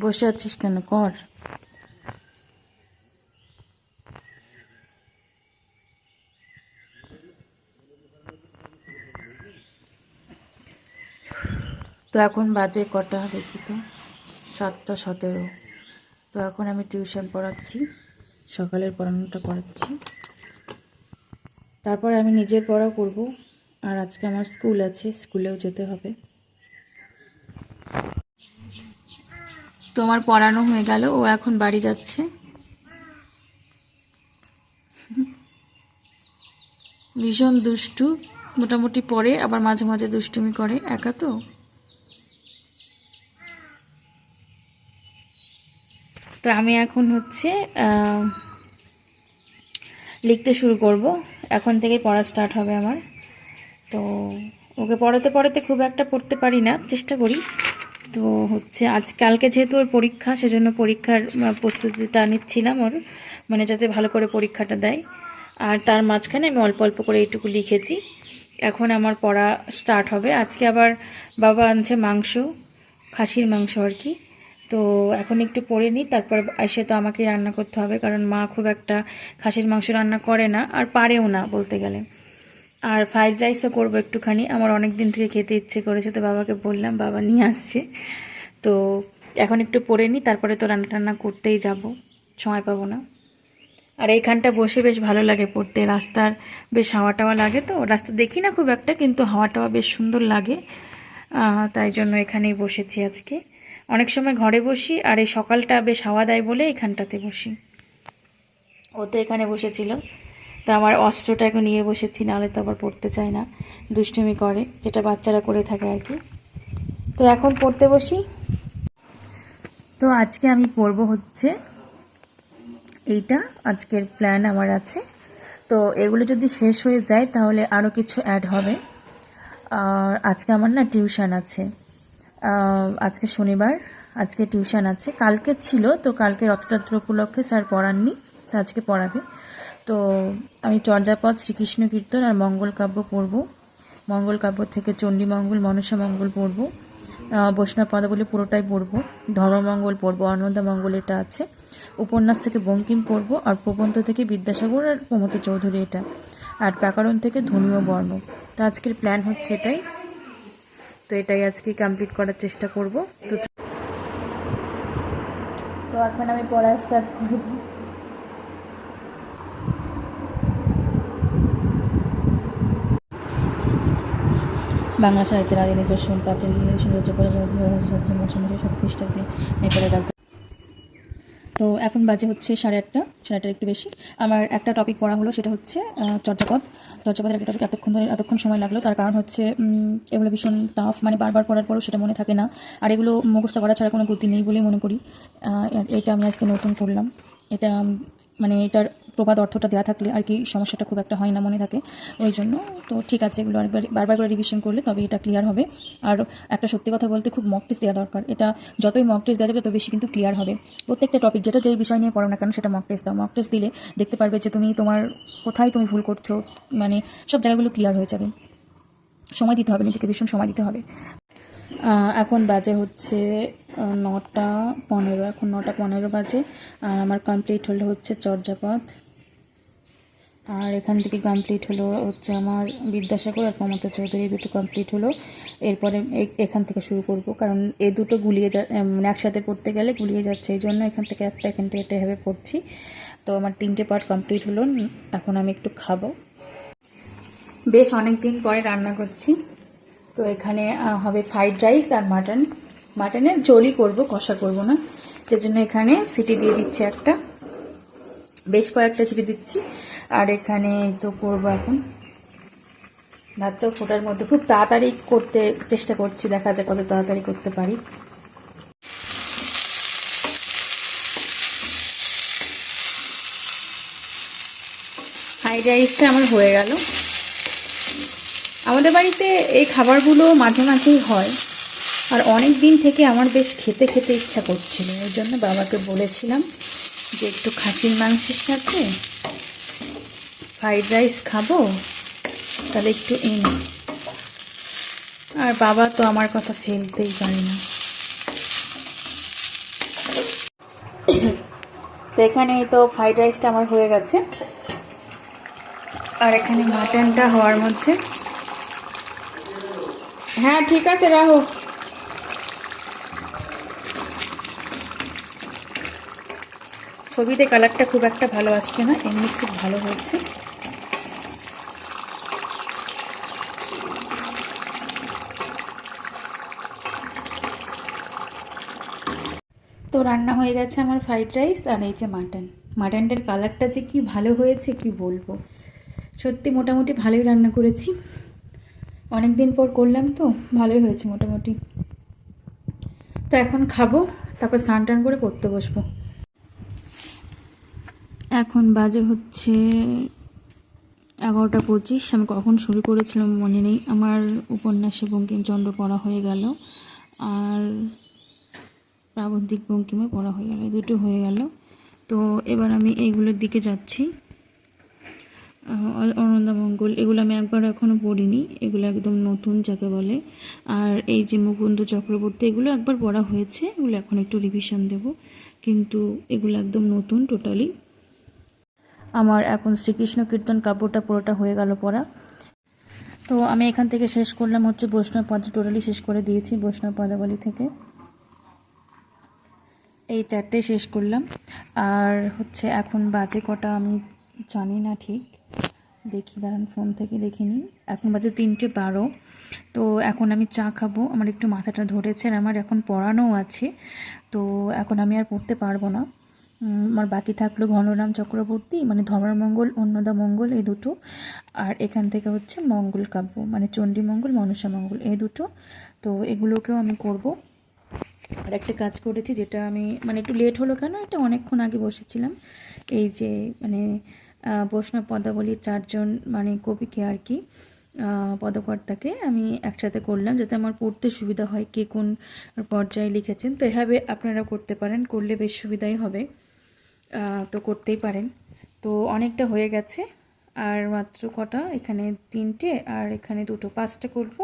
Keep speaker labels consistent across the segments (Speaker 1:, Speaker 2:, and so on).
Speaker 1: বসে আছিস কেন কর তো এখন বাজে কটা দেখি তো সাতটা সতেরো তো এখন আমি টিউশন পড়াচ্ছি সকালের পড়ানোটা পড়াচ্ছি তারপর আমি নিজের পড়া করব আর আজকে আমার স্কুল আছে স্কুলেও যেতে হবে তোমার পড়ানো হয়ে গেল ও এখন বাড়ি যাচ্ছে ভীষণ দুষ্টু মোটামুটি পড়ে আবার মাঝে মাঝে দুষ্টুমি করে একা তো তো আমি এখন হচ্ছে লিখতে শুরু করব এখন থেকে পড়া স্টার্ট হবে আমার তো ওকে পড়াতে পড়াতে খুব একটা পড়তে পারি না চেষ্টা করি তো হচ্ছে আজ কালকে যেহেতু ওর পরীক্ষা সেজন্য পরীক্ষার প্রস্তুতিটা নিচ্ছিলাম ওর মানে যাতে ভালো করে পরীক্ষাটা দেয় আর তার মাঝখানে আমি অল্প অল্প করে এইটুকু লিখেছি এখন আমার পড়া স্টার্ট হবে আজকে আবার বাবা আনছে মাংস খাসির মাংস আর কি তো এখন একটু পড়ে নিই তারপর এসে তো আমাকে রান্না করতে হবে কারণ মা খুব একটা খাসির মাংস রান্না করে না আর পারেও না বলতে গেলে আর ফ্রাইড রাইসও করবো একটুখানি আমার অনেক দিন থেকে খেতে ইচ্ছে করেছে তো বাবাকে বললাম বাবা নিয়ে আসছে তো এখন একটু পরে নিই তারপরে তো রান্না টান্না করতেই যাব সময় পাবো না আর এইখানটা বসে বেশ ভালো লাগে পড়তে রাস্তার বেশ হাওয়া টাওয়া লাগে তো রাস্তা দেখি না খুব একটা কিন্তু হাওয়া টাওয়া বেশ সুন্দর লাগে তাই জন্য এখানেই বসেছি আজকে অনেক সময় ঘরে বসি আর এই সকালটা বেশ হাওয়া দেয় বলে এখানটাতে বসি ও তো এখানে বসেছিল তা আমার অস্ত্রটা এখন নিয়ে বসেছি নাহলে তো আবার পড়তে চায় না দুষ্টুমি করে যেটা বাচ্চারা করে থাকে আর কি তো এখন পড়তে বসি তো আজকে আমি পড়ব হচ্ছে এইটা আজকের প্ল্যান আমার আছে তো এগুলো যদি শেষ হয়ে যায় তাহলে আরও কিছু অ্যাড হবে আর আজকে আমার না টিউশান আছে আজকে শনিবার আজকে টিউশান আছে কালকে ছিল তো কালকে রথযাত্রা উপলক্ষে স্যার পড়াননি তো আজকে পড়াবে তো আমি চর্যাপদ শ্রীকৃষ্ণ কীর্তন আর মঙ্গল কাব্য পড়ব মঙ্গল কাব্য থেকে চণ্ডী মঙ্গল মনসা মঙ্গল পড়ব বৈষ্ণব পদাবলী পুরোটাই পড়ব ধর্মমঙ্গল পড়ব অনন্দা মঙ্গল এটা আছে উপন্যাস থেকে বঙ্কিম পড়ব আর প্রবন্ধ থেকে বিদ্যাসাগর আর প্রমোদ চৌধুরী এটা আর প্যাকারণ থেকে ধর্মীয় বর্ণ তো আজকের প্ল্যান হচ্ছে এটাই তো এটাই আজকে কমপ্লিট করার চেষ্টা করব তো তো এখন আমি পড়া স্টার্ট করবো বাংলা সাহিত্যের আদি নিদর্শন প্রাচীন সৌন্দর্য সাত খ্রিস্টাব্দে নেপালে তো এখন বাজে হচ্ছে সাড়ে আটটা সাড়ে আটটা একটু বেশি আমার একটা টপিক পড়া হলো সেটা হচ্ছে চর্যাপদ চর্যাপদের একটা টপিক এতক্ষণ ধরে এতক্ষণ সময় লাগলো তার কারণ হচ্ছে এগুলো ভীষণ টাফ মানে বারবার পড়ার পরও সেটা মনে থাকে না আর এগুলো মুখস্থ করা ছাড়া কোনো গতি নেই বলেই মনে করি এটা আমি আজকে নতুন করলাম এটা মানে এটার প্রবাদ অর্থটা দেওয়া থাকলে আর কি সমস্যাটা খুব একটা হয় না মনে থাকে ওই জন্য তো ঠিক আছে এগুলো বারবার করে রিভিশন করলে তবে এটা ক্লিয়ার হবে আর একটা সত্যি কথা বলতে খুব মক টেস্ট দেওয়া দরকার এটা যতই মক টেস্ট দেওয়া যাবে তত বেশি কিন্তু ক্লিয়ার হবে প্রত্যেকটা টপিক যেটা যেই বিষয় নিয়ে পড়ো না কেন সেটা মক টেস্ট দাও মক টেস্ট দিলে দেখতে পারবে যে তুমি তোমার কোথায় তুমি ভুল করছো মানে সব জায়গাগুলো ক্লিয়ার হয়ে যাবে সময় দিতে হবে নিজেকে ভীষণ সময় দিতে হবে এখন বাজে হচ্ছে নটা পনেরো এখন নটা পনেরো বাজে আর আমার কমপ্লিট হলে হচ্ছে চর্যাপথ আর এখান থেকে কমপ্লিট হলো হচ্ছে আমার বিদ্যাসাগর আর মমতা চৌধুরী দুটো কমপ্লিট হলো এরপরে এখান থেকে শুরু করব কারণ এ দুটো গুলিয়ে যা মানে একসাথে পড়তে গেলে গুলিয়ে যাচ্ছে এই জন্য এখান থেকে একটা এখান থেকে একটা এভাবে পড়ছি তো আমার তিনটে পার্ট কমপ্লিট হলো এখন আমি একটু খাবো বেশ অনেক দিন পরে রান্না করছি তো এখানে হবে ফ্রাইড রাইস আর মাটন মাটনের জলই করব কষা করব না সেজন্য এখানে সিটি দিয়ে দিচ্ছি একটা বেশ কয়েকটা সিটি দিচ্ছি আর এখানে তো করবো এখন ভাতটা ফোটার মধ্যে খুব তাড়াতাড়ি করতে চেষ্টা করছি দেখা যায় কত তাড়াতাড়ি করতে পারি ফ্রাইড রাইসটা আমার হয়ে গেল আমাদের বাড়িতে এই খাবারগুলো মাঝে মাঝেই হয় আর অনেক দিন থেকে আমার বেশ খেতে খেতে ইচ্ছা করছিল ওই জন্য বাবাকে বলেছিলাম যে একটু খাসির মাংসের সাথে ফ্রাইড রাইস খাবো তাহলে একটু এনে আর বাবা তো আমার কথা ফেলতেই পারে না তো এখানে তো ফ্রাইড রাইসটা আমার হয়ে গেছে আর এখানে মাটনটা হওয়ার মধ্যে হ্যাঁ ঠিক আছে রাহু ছবিতে কালারটা খুব একটা ভালো আসছে না এমনি খুব ভালো হয়েছে তো রান্না হয়ে গেছে আমার ফ্রাইড রাইস আর এই যে মাটন মাটনটার কালারটা যে কি ভালো হয়েছে কি বলবো সত্যি মোটামুটি ভালোই রান্না করেছি অনেক দিন পর করলাম তো ভালোই হয়েছে মোটামুটি তো এখন খাবো তারপর স্নান টান করে পড়তে বসবো এখন বাজে হচ্ছে এগারোটা পঁচিশ আমি কখন শুরু করেছিলাম মনে নেই আমার উপন্যাসে বঙ্কিমচন্দ্র পড়া হয়ে গেল আর প্রাবন্ধিক বঙ্কিমে পড়া হয়ে গেল দুটো হয়ে গেল তো এবার আমি এইগুলোর দিকে যাচ্ছি মঙ্গল এগুলো আমি একবার এখনও পড়িনি এগুলো একদম নতুন যাকে বলে আর এই যে মুকুন্দ চক্রবর্তী এগুলো একবার পড়া হয়েছে এগুলো এখন একটু রিভিশন দেব কিন্তু এগুলো একদম নতুন টোটালি আমার এখন শ্রীকৃষ্ণ কীর্তন কাপড়টা পুরোটা হয়ে গেল পড়া তো আমি এখান থেকে শেষ করলাম হচ্ছে বৈষ্ণব পদে টোটালি শেষ করে দিয়েছি বৈষ্ণব পদাবলী থেকে এই চারটে শেষ করলাম আর হচ্ছে এখন বাজে কটা আমি জানি না ঠিক দেখি দাঁড়ান ফোন থেকে দেখে নিই এখন বাজে তিনটে বারো তো এখন আমি চা খাবো আমার একটু মাথাটা ধরেছে আর আমার এখন পড়ানোও আছে তো এখন আমি আর পড়তে পারবো না আমার বাকি থাকলো ঘনরাম চক্রবর্তী মানে ধর্মমঙ্গল অন্নদা মঙ্গল এই দুটো আর এখান থেকে হচ্ছে মঙ্গল কাব্য মানে চণ্ডীমঙ্গল মনসা মঙ্গল এই দুটো তো এগুলোকেও আমি করব আর একটা কাজ করেছি যেটা আমি মানে একটু লেট হলো কেন এটা অনেকক্ষণ আগে বসেছিলাম এই যে মানে বৈষ্ণব পদাবলীর চারজন মানে কবিকে আর কি পদকর্তাকে আমি একসাথে করলাম যাতে আমার পড়তে সুবিধা হয় কে কোন পর্যায়ে লিখেছেন তো এভাবে আপনারা করতে পারেন করলে বেশ সুবিধাই হবে তো করতেই পারেন তো অনেকটা হয়ে গেছে আর মাত্র কটা এখানে তিনটে আর এখানে দুটো পাঁচটা করবো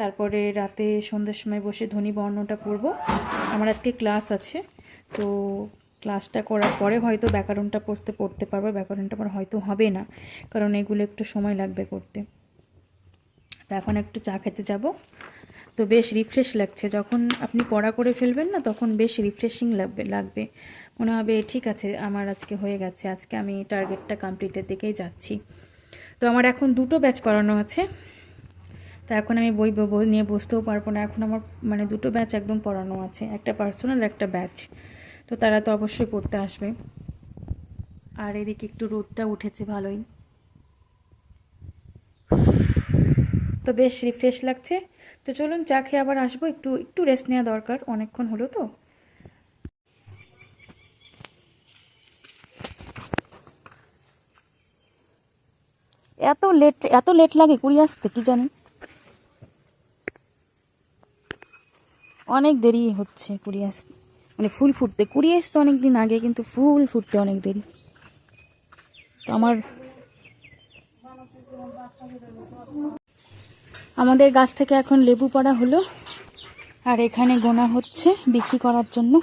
Speaker 1: তারপরে রাতে সন্ধ্যের সময় বসে ধ্বনি বর্ণটা পড়ব আমার আজকে ক্লাস আছে তো ক্লাসটা করার পরে হয়তো ব্যাকরণটা পড়তে পড়তে পারবো ব্যাকরণটা আমার হয়তো হবে না কারণ এগুলো একটু সময় লাগবে করতে তো এখন একটু চা খেতে যাব তো বেশ রিফ্রেশ লাগছে যখন আপনি পড়া করে ফেলবেন না তখন বেশ রিফ্রেশিং লাগবে লাগবে মনে হবে ঠিক আছে আমার আজকে হয়ে গেছে আজকে আমি টার্গেটটা কমপ্লিটের দিকেই যাচ্ছি তো আমার এখন দুটো ব্যাচ পড়ানো আছে তো এখন আমি বই নিয়ে বসতেও পারবো না এখন আমার মানে দুটো ব্যাচ একদম পড়ানো আছে একটা পার্সোনাল একটা ব্যাচ তো তারা তো অবশ্যই পড়তে আসবে আর এদিকে একটু রোদটা উঠেছে ভালোই তো বেশ রিফ্রেশ লাগছে তো চলুন চা খেয়ে আবার আসবো একটু একটু রেস্ট নেওয়া দরকার অনেকক্ষণ হলো তো এত লেট এত লেট লাগে কুড়ি আসতে কি জানেন অনেক দেরি হচ্ছে কুড়ি আসতে মানে ফুল ফুটতে কুড়ি আসতে অনেক দিন আগে কিন্তু ফুল ফুটতে অনেক দেরি তো আমার আমাদের গাছ থেকে এখন লেবু পাড়া হলো আর এখানে গোনা হচ্ছে বিক্রি করার জন্য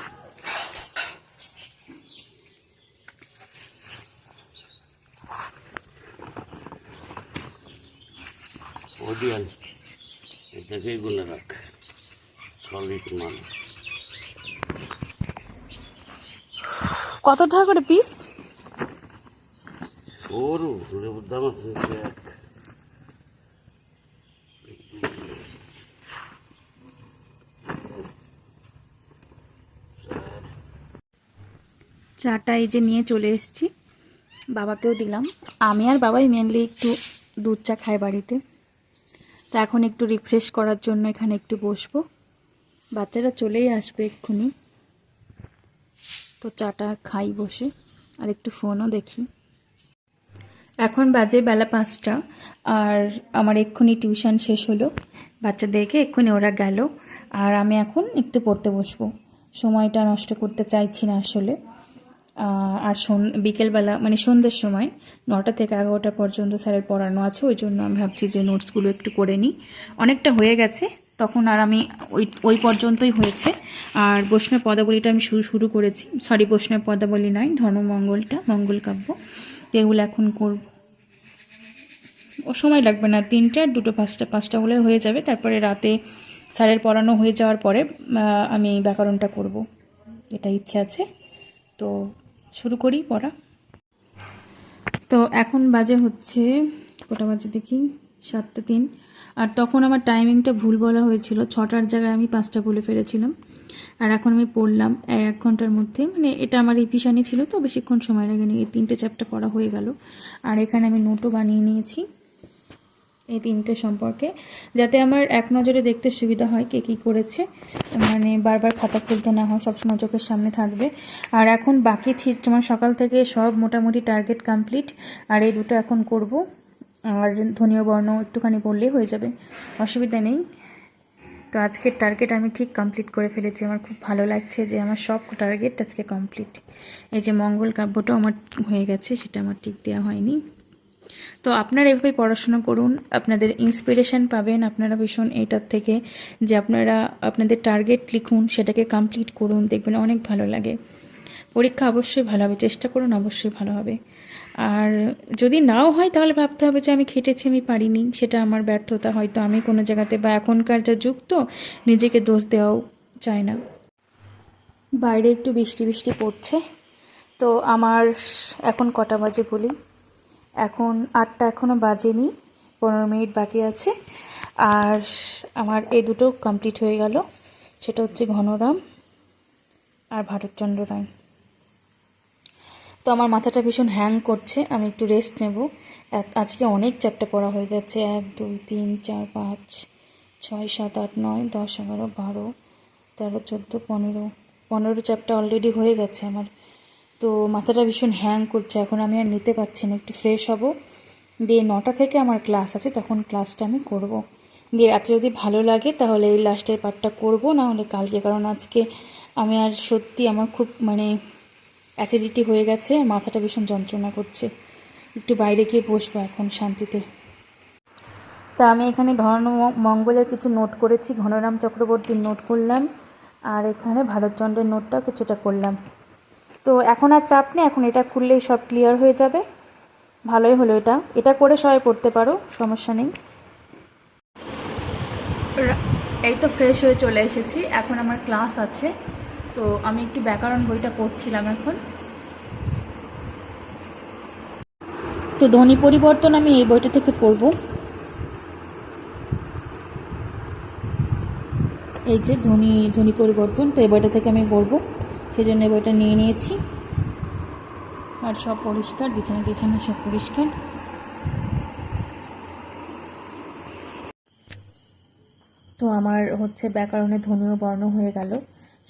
Speaker 1: এটা সেই গোনা রাখ কত টাকা করে পিস ওর লেবুর দাম আছে এক চাটা এই যে নিয়ে চলে এসেছি বাবাকেও দিলাম আমি আর বাবাই মেনলি একটু দুধ চা খাই বাড়িতে তা এখন একটু রিফ্রেশ করার জন্য এখানে একটু বসবো বাচ্চারা চলেই আসবে এক্ষুনি তো চাটা খাই বসে আর একটু ফোনও দেখি এখন বাজে বেলা পাঁচটা আর আমার এক্ষুনি টিউশন শেষ হলো বাচ্চাদেরকে এক্ষুনি ওরা গেল আর আমি এখন একটু পড়তে বসবো সময়টা নষ্ট করতে চাইছি না আসলে আর বিকেলবেলা মানে সন্ধ্যের সময় নটা থেকে এগারোটা পর্যন্ত স্যারের পড়ানো আছে ওই জন্য আমি ভাবছি যে নোটসগুলো একটু করে নিই অনেকটা হয়ে গেছে তখন আর আমি ওই ওই পর্যন্তই হয়েছে আর বৈষ্ণব পদাবলীটা আমি শুরু শুরু করেছি সরি বৈষ্ণব পদাবলী নয় ধর্মমঙ্গলটা মঙ্গল কাব্য এগুলো এখন করব ও সময় লাগবে না তিনটা দুটো পাঁচটা পাঁচটা হলে হয়ে যাবে তারপরে রাতে স্যারের পড়ানো হয়ে যাওয়ার পরে আমি ব্যাকরণটা করব এটা ইচ্ছে আছে তো শুরু করি পড়া তো এখন বাজে হচ্ছে কোটা বাজে দেখি সাতটা তিন আর তখন আমার টাইমিংটা ভুল বলা হয়েছিল ছটার জায়গায় আমি পাঁচটা বলে ফেলেছিলাম আর এখন আমি পড়লাম এক ঘন্টার মধ্যে মানে এটা আমার রিভিশানি ছিল তো বেশিক্ষণ সময় লাগেনি এই তিনটে চ্যাপ্টার পড়া হয়ে গেল আর এখানে আমি নোটও বানিয়ে নিয়েছি এই তিনটে সম্পর্কে যাতে আমার এক নজরে দেখতে সুবিধা হয় কে কী করেছে মানে বারবার খাতা খুলতে না হয় সবসময় চোখের সামনে থাকবে আর এখন বাকি তোমার সকাল থেকে সব মোটামুটি টার্গেট কমপ্লিট আর এই দুটো এখন করব আর ধনীয় বর্ণ একটুখানি পড়লেই হয়ে যাবে অসুবিধা নেই তো আজকের টার্গেট আমি ঠিক কমপ্লিট করে ফেলেছি আমার খুব ভালো লাগছে যে আমার সব টার্গেট আজকে কমপ্লিট এই যে মঙ্গল কাব্যটাও আমার হয়ে গেছে সেটা আমার ঠিক দেওয়া হয়নি তো আপনারা এভাবে পড়াশোনা করুন আপনাদের ইন্সপিরেশান পাবেন আপনারা ভীষণ এটার থেকে যে আপনারা আপনাদের টার্গেট লিখুন সেটাকে কমপ্লিট করুন দেখবেন অনেক ভালো লাগে পরীক্ষা অবশ্যই ভালো হবে চেষ্টা করুন অবশ্যই ভালো হবে আর যদি নাও হয় তাহলে ভাবতে হবে যে আমি খেটেছি আমি পারিনি সেটা আমার ব্যর্থতা হয়তো আমি কোনো জায়গাতে বা এখনকার যা যুক্ত নিজেকে দোষ দেওয়াও চায় না বাইরে একটু বৃষ্টি বৃষ্টি পড়ছে তো আমার এখন কটা বাজে বলি এখন আটটা এখনও বাজেনি পনেরো মিনিট বাকি আছে আর আমার এই দুটো কমপ্লিট হয়ে গেল সেটা হচ্ছে ঘনরাম আর ভারতচন্দ্র রায় তো আমার মাথাটা ভীষণ হ্যাং করছে আমি একটু রেস্ট নেব আজকে অনেক চ্যাপ্টার পড়া হয়ে গেছে এক দুই তিন চার পাঁচ ছয় সাত আট নয় দশ এগারো বারো তেরো চোদ্দো পনেরো পনেরো চ্যাপ্টার অলরেডি হয়ে গেছে আমার তো মাথাটা ভীষণ হ্যাং করছে এখন আমি আর নিতে পারছি না একটু ফ্রেশ হব দিয়ে নটা থেকে আমার ক্লাস আছে তখন ক্লাসটা আমি করব। দিয়ে রাতে যদি ভালো লাগে তাহলে এই লাস্টের পার্টটা করবো না হলে কালকে কারণ আজকে আমি আর সত্যি আমার খুব মানে অ্যাসিডিটি হয়ে গেছে মাথাটা ভীষণ যন্ত্রণা করছে একটু বাইরে গিয়ে বসবো এখন শান্তিতে তা আমি এখানে ঘন মঙ্গলের কিছু নোট করেছি ঘনরাম চক্রবর্তীর নোট করলাম আর এখানে ভারতচন্দ্রের নোটটা কিছুটা করলাম তো এখন আর চাপ নেই এখন এটা খুললেই সব ক্লিয়ার হয়ে যাবে ভালোই হলো এটা এটা করে সবাই পড়তে পারো সমস্যা নেই এই তো ফ্রেশ হয়ে চলে এসেছি এখন আমার ক্লাস আছে তো আমি একটি ব্যাকরণ বইটা পড়ছিলাম এখন তো ধ্বনি পরিবর্তন আমি এই বইটা থেকে পড়ব এই যে ধনী ধ্বনি পরিবর্তন তো এই বইটা থেকে আমি পড়বো সেই জন্য এই বইটা নিয়ে নিয়েছি আর সব পরিষ্কার বিছানা টিছানা সব পরিষ্কার তো আমার হচ্ছে ব্যাকরণে ধনীয় বর্ণ হয়ে গেল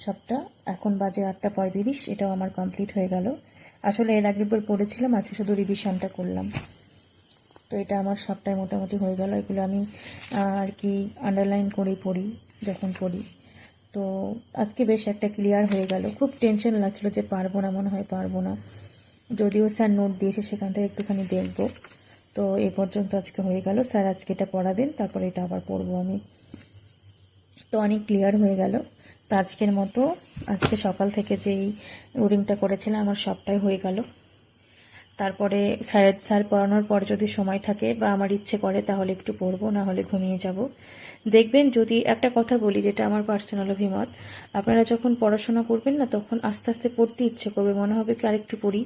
Speaker 1: সবটা এখন বাজে আটটা পঁয়ত্রিশ এটাও আমার কমপ্লিট হয়ে গেল আসলে এর পর পড়েছিলাম আজকে শুধু রিভিশনটা করলাম তো এটা আমার সবটাই মোটামুটি হয়ে গেল এগুলো আমি আর কি আন্ডারলাইন করেই পড়ি যখন পড়ি তো আজকে বেশ একটা ক্লিয়ার হয়ে গেল খুব টেনশন লাগছিল যে পারবো না মনে হয় পারবো না যদিও স্যার নোট দিয়েছে সেখান থেকে একটুখানি দেখব তো এ পর্যন্ত আজকে হয়ে গেল স্যার আজকে এটা পড়াবেন তারপরে এটা আবার পড়বো আমি তো অনেক ক্লিয়ার হয়ে গেল আজকের মতো আজকে সকাল থেকে যেই রুটিনটা করেছিলাম আমার সবটাই হয়ে গেল তারপরে স্যারের স্যার পড়ানোর পর যদি সময় থাকে বা আমার ইচ্ছে করে তাহলে একটু পড়বো না হলে ঘুমিয়ে যাব দেখবেন যদি একটা কথা বলি যেটা আমার পার্সোনাল অভিমত আপনারা যখন পড়াশোনা করবেন না তখন আস্তে আস্তে পড়তে ইচ্ছে করবে মনে হবে কি আরেকটু পড়ি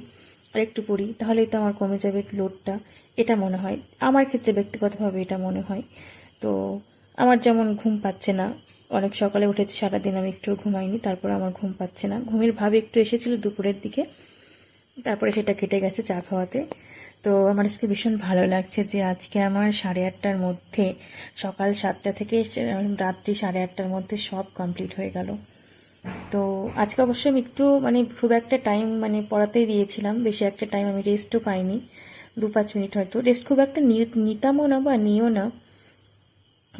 Speaker 1: আরেকটু পড়ি তাহলেই তো আমার কমে যাবে লোডটা এটা মনে হয় আমার ক্ষেত্রে ব্যক্তিগতভাবে এটা মনে হয় তো আমার যেমন ঘুম পাচ্ছে না অনেক সকালে উঠেছি সারাদিন আমি একটু ঘুমাইনি তারপর আমার ঘুম পাচ্ছে না ঘুমের ভাব একটু এসেছিল দুপুরের দিকে তারপরে সেটা কেটে গেছে চা খাওয়াতে তো আমার আজকে ভীষণ ভালো লাগছে যে আজকে আমার সাড়ে আটটার মধ্যে সকাল সাতটা থেকে রাত্রি সাড়ে আটটার মধ্যে সব কমপ্লিট হয়ে গেল তো আজকে অবশ্য আমি একটু মানে খুব একটা টাইম মানে পড়াতেই দিয়েছিলাম বেশি একটা টাইম আমি রেস্টও পাইনি দু পাঁচ মিনিট হয়তো রেস্ট খুব একটা নিতামও না বা নিও না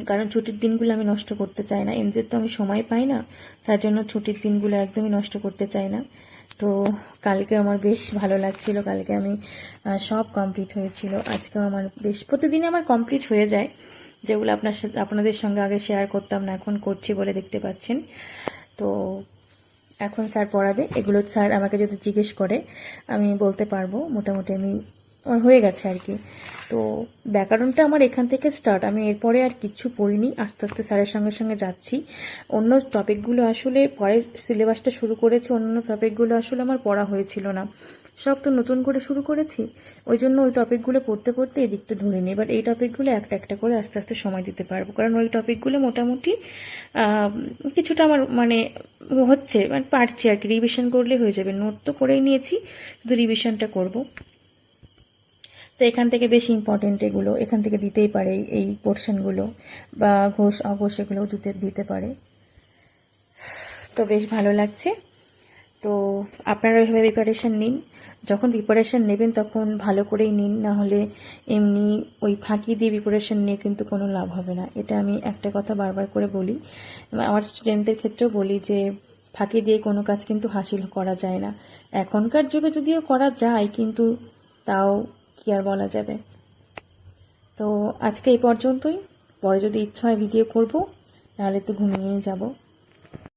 Speaker 1: কারণ ছুটির দিনগুলো আমি নষ্ট করতে চাই না এমনিতে তো আমি সময় পাই না তার জন্য ছুটির দিনগুলো একদমই নষ্ট করতে চাই না তো কালকে আমার বেশ ভালো লাগছিল কালকে আমি সব কমপ্লিট হয়েছিল আজকেও আমার বেশ প্রতিদিন আমার কমপ্লিট হয়ে যায় যেগুলো আপনার সাথে আপনাদের সঙ্গে আগে শেয়ার করতাম না এখন করছি বলে দেখতে পাচ্ছেন তো এখন স্যার পড়াবে এগুলো স্যার আমাকে যদি জিজ্ঞেস করে আমি বলতে পারবো মোটামুটি আমি আমার হয়ে গেছে আর কি তো ব্যাকরণটা আমার এখান থেকে স্টার্ট আমি এরপরে আর কিচ্ছু পড়িনি আস্তে আস্তে স্যারের সঙ্গে সঙ্গে যাচ্ছি অন্য টপিকগুলো আসলে পরের সিলেবাসটা শুরু করেছি অন্য টপিকগুলো আসলে আমার পড়া হয়েছিল না সব তো নতুন করে শুরু করেছি ওই জন্য ওই টপিকগুলো পড়তে পড়তে এদিকটা ধরে নিই বাট এই টপিকগুলো একটা একটা করে আস্তে আস্তে সময় দিতে পারবো কারণ ওই টপিকগুলো মোটামুটি কিছুটা আমার মানে হচ্ছে মানে পারছি আর কি রিভিশন করলে হয়ে যাবে নোট তো করেই নিয়েছি শুধু রিভিশনটা করবো তো এখান থেকে বেশি ইম্পর্টেন্ট এগুলো এখান থেকে দিতেই পারে এই পোর্শনগুলো বা ঘোষ অঘোষ এগুলো দিতে দিতে পারে তো বেশ ভালো লাগছে তো আপনারা ওইভাবে প্রিপারেশান নিন যখন প্রিপারেশান নেবেন তখন ভালো করেই নিন না হলে এমনি ওই ফাঁকি দিয়ে প্রিপারেশান নিয়ে কিন্তু কোনো লাভ হবে না এটা আমি একটা কথা বারবার করে বলি আমার স্টুডেন্টদের ক্ষেত্রেও বলি যে ফাঁকি দিয়ে কোনো কাজ কিন্তু হাসিল করা যায় না এখনকার যুগে যদিও করা যায় কিন্তু তাও আর বলা যাবে তো আজকে এই পর্যন্তই পরে যদি ইচ্ছা হয় ভিডিও করবো তাহলে একটু ঘুমিয়ে যাব